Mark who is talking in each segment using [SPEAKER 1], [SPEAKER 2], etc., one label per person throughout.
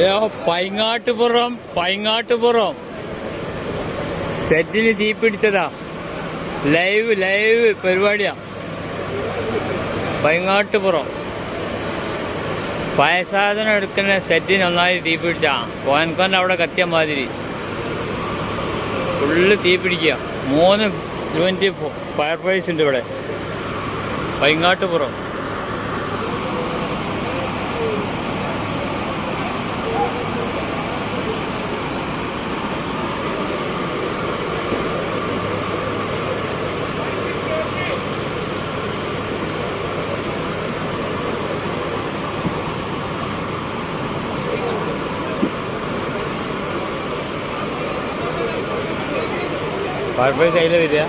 [SPEAKER 1] അയ്യോ പൈങ്ങാട്ടുപുറം പൈങ്ങാട്ടുപുറം. സെറ്റിന് തീ പിടിച്ചതാ. ലൈവ് ലൈവ് പരിപാടിയാ. പൈങ്ങാട്ടുപുറം. പയസാധനം എടുക്കുന്ന സെറ്റിന് ഒന്നായി തീ പിടിച്ചാ. പോയൻകൊണ്ട അവിടെ കത്തിയ മാതിരി. ഫുള്ള് തീ പിടിക്കുക. മൂന്ന് യൂണിറ്റ് ഫയർ ഫോഴ്സ് ഉണ്ട് ഇവിടെ. പൈങ്ങാട്ടുപുറം. ഫയർ ഫോഴ്സ് അതിലെ വരിക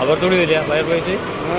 [SPEAKER 1] അപ്പുറത്തൂടി വരിക ഫയർ
[SPEAKER 2] ആ.